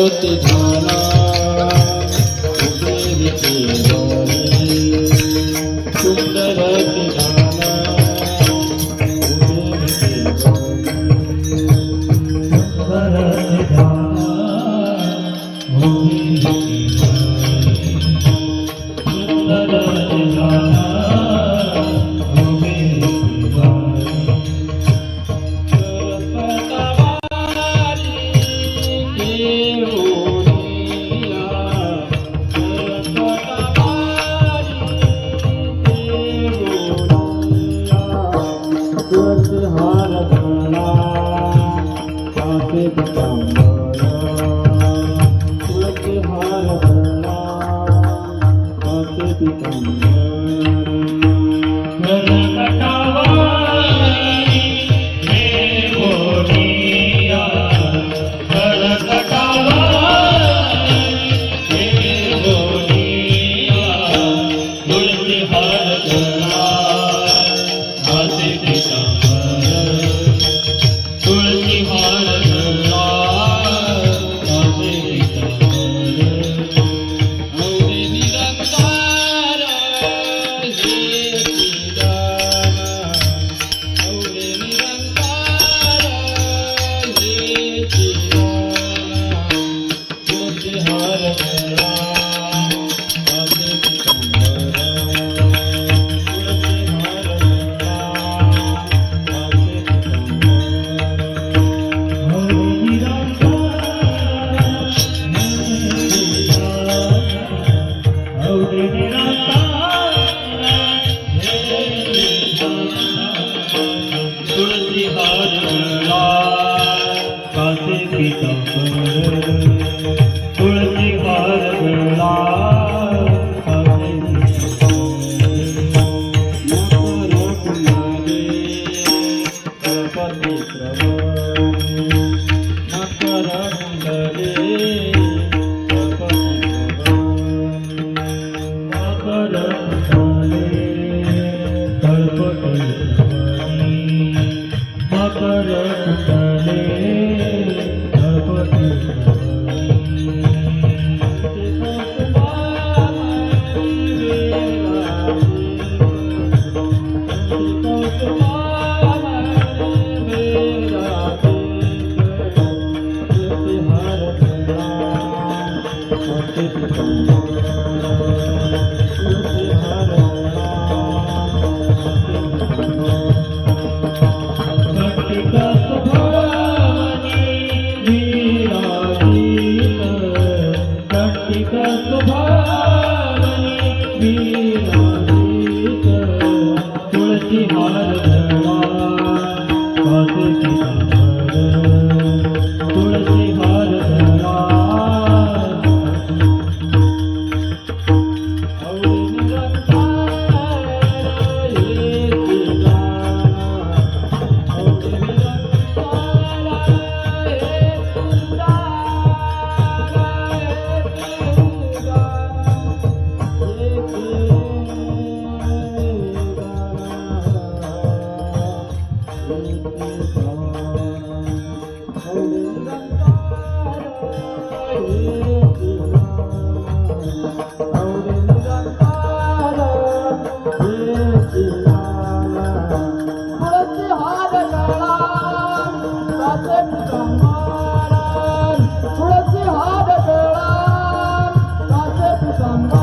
জগত জন তুমি Thank you. పుత్రమా तुलसी हार धर्मा की from